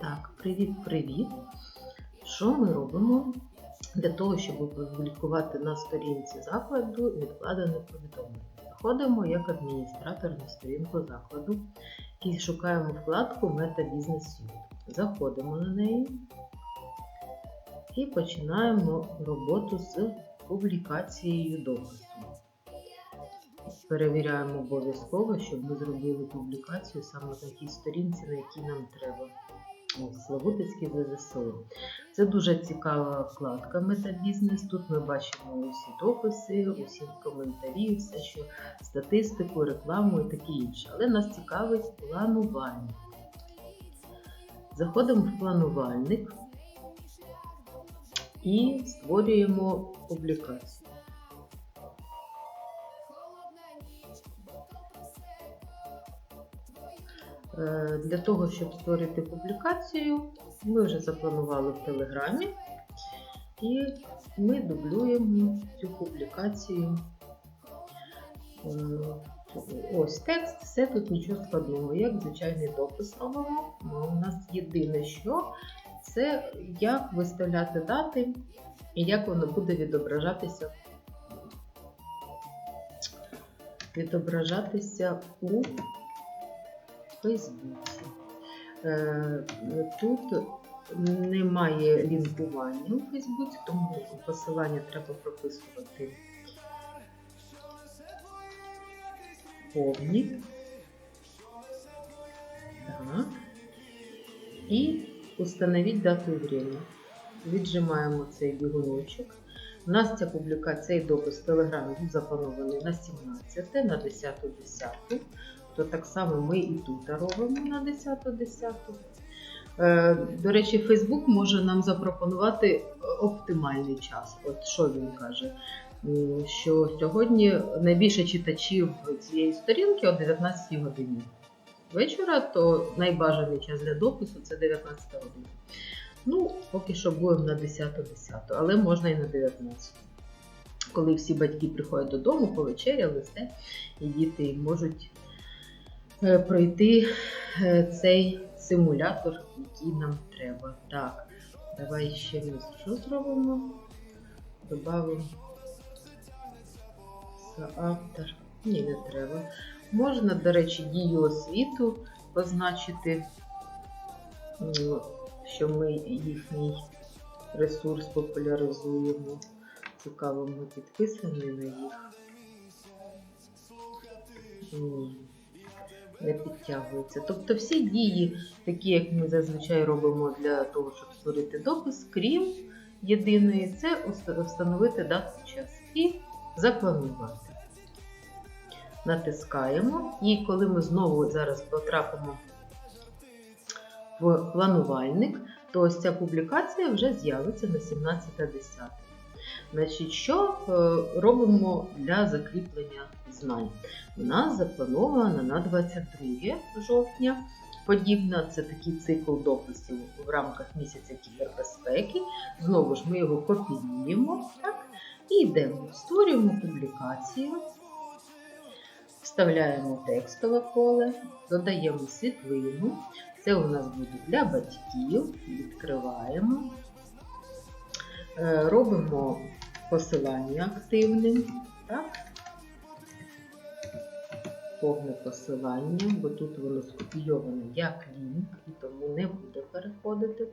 Так, привіт-привіт! Що ми робимо для того, щоб опублікувати на сторінці закладу відкладене повідомлення? Заходимо як адміністратор на сторінку закладу і шукаємо вкладку Business Suite. Заходимо на неї і починаємо роботу з публікацією допису. Перевіряємо обов'язково, щоб ми зробили публікацію саме на тій сторінці, на якій нам треба. Славутицький ЗЗСО. Це дуже цікава вкладка Метабізнес. Тут ми бачимо усі дописи, усі коментарі, все, що статистику, рекламу і таке інше. Але нас цікавить планувальник. Заходимо в планувальник і створюємо публікацію. Для того, щоб створити публікацію, ми вже запланували в Телеграмі, і ми дублюємо цю публікацію. Е, Ось текст, все тут нічого складного, як звичайний допис робимо. Ну, У нас єдине, що це як виставляти дати і як воно буде відображатися, відображатися у Фейсбуці. Е, Тут немає лінкування у Фейсбуці, тому посилання треба прописувати повні. І установіть дату і время. Віджимаємо цей бігуночок. У нас ця публікація і допис в Телеграмі був запланований на 17, на 10.10 то так само ми і тут робимо на 10.10. Е, До речі, Facebook може нам запропонувати оптимальний час. От що він каже? Що сьогодні найбільше читачів цієї сторінки о 19 годині вечора, то найбажаний час для допису це 19 година. Ну, поки що будемо на 10.10, але можна і на 19. Коли всі батьки приходять додому, повечеряли все, і діти можуть е, пройти е, цей симулятор, який нам треба. Так, давай ще ми що зробимо? Добавимо автор. Ні, не треба. Можна, до речі, дію освіту позначити, що ми їхній ресурс популяризуємо. Цікаво, ми підписані на їх. Не підтягується. Тобто всі дії, такі, як ми зазвичай робимо для того, щоб створити допис, крім єдиної, це встановити дату час і запланувати. Натискаємо, і коли ми знову зараз потрапимо в планувальник, то ось ця публікація вже з'явиться на 17.10. Значить, що е, робимо для закріплення знань? У нас заплановано на 22 жовтня. Подібна це такий цикл дописів в рамках місяця кібербезпеки. Знову ж ми його копіюємо так, і йдемо, створюємо публікацію, вставляємо текстове поле, додаємо світлину. Це у нас буде для батьків. Відкриваємо. Е, Робимо посилання активним. Так? Повне посилання, бо тут воно скопійоване як лінк, і тому не буде переходити.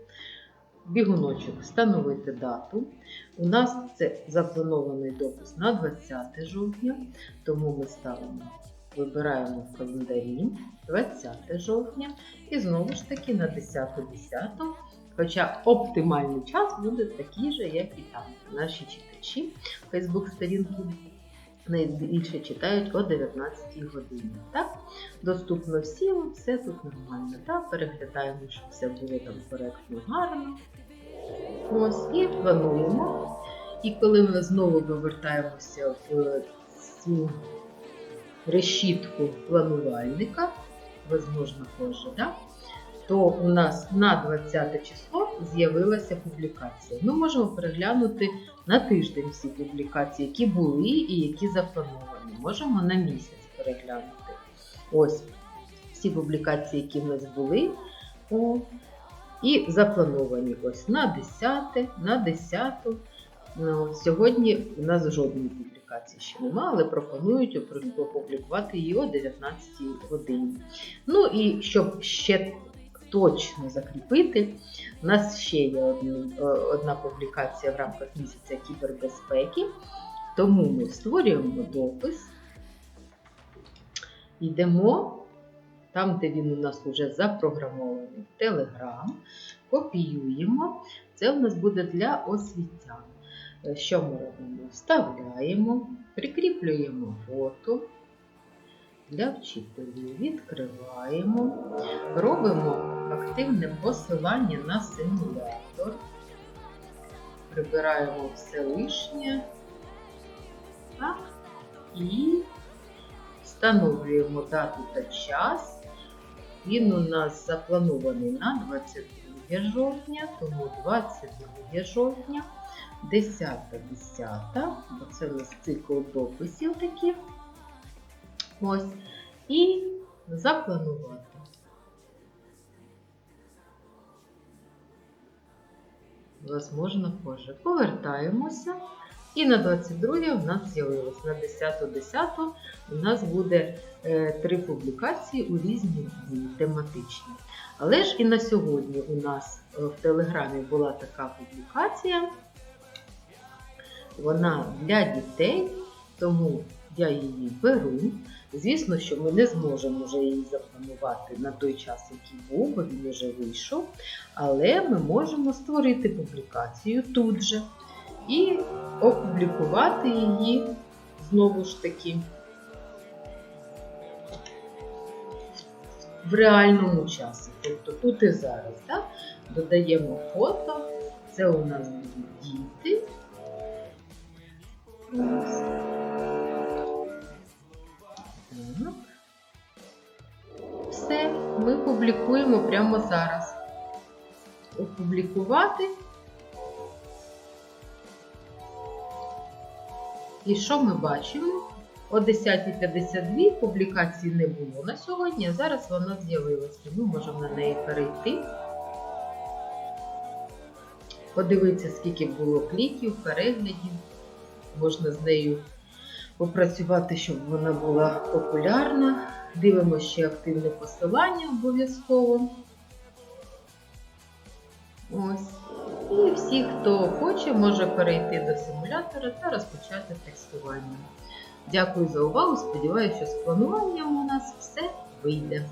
Бігуночок встановити дату. У нас це запланований допис на 20 жовтня, тому ми ставимо, вибираємо в календарі 20 жовтня і знову ж таки на 10.10. Хоча оптимальний час буде такий же, як і там. Наші читачі Фейсбук-сторінки найбільше читають о 19 годині. Так? Доступно всім, все тут нормально. Так? Переглядаємо, щоб все було там коректно, гарно. Ось, і плануємо. І коли ми знову повертаємося в цю решітку планувальника, возможно, позже, да? То у нас на 20 число з'явилася публікація. Ми можемо переглянути на тиждень всі публікації, які були і які заплановані. Можемо на місяць переглянути. Ось всі публікації, які в нас були. О, І заплановані ось на 10, на 10. Ну, Сьогодні у нас жодної публікації ще немає, але пропонують опублікувати її о 19 годині. Ну і щоб ще точно закріпити, у нас ще є е, одна публікація в рамках місяця кібербезпеки. Тому ми створюємо допис, йдемо там, де він у нас вже запрограмований в Telegram, копіюємо. Це у нас буде для освітян. Е, Що ми робимо? Вставляємо, прикріплюємо фото для вчителів, відкриваємо, робимо активне посилання на симулятор, прибираємо все лишнє. Так, і встановлюємо дату та час. Він у нас запланований на 22 жовтня, тому 22 жовтня, 10 10, бо це у нас цикл дописів таких. Ось. І запланувати. Возможно, позже. Повертаємося. І на 22 у нас з'явилось. На 10.10 у нас буде е, три публікації у різні дні тематичні. Але ж і на сьогодні у нас е, в Телеграмі була така публікація. Вона для дітей, тому я її беру. Звісно, що ми не зможемо вже її запланувати на той час, який був, бо він вже вийшов. Але ми можемо створити публікацію тут же і опублікувати її знову ж таки в реальному часі. Тобто тут і зараз. Так? Додаємо фото, це у нас будуть діти. Все, ми публікуємо прямо зараз. Опублікувати. І що ми бачимо? О 10.52 публікації не було на сьогодні, а зараз вона з'явилася. Ми можемо на неї перейти. Подивитися, скільки було кліків, переглядів. Можна з нею попрацювати, щоб вона була популярна. Дивимося ще активне посилання обов'язково. Ось. І всі, хто хоче, може перейти до симулятора та розпочати тестування. Дякую за увагу. Сподіваюся, що з плануванням у нас все вийде.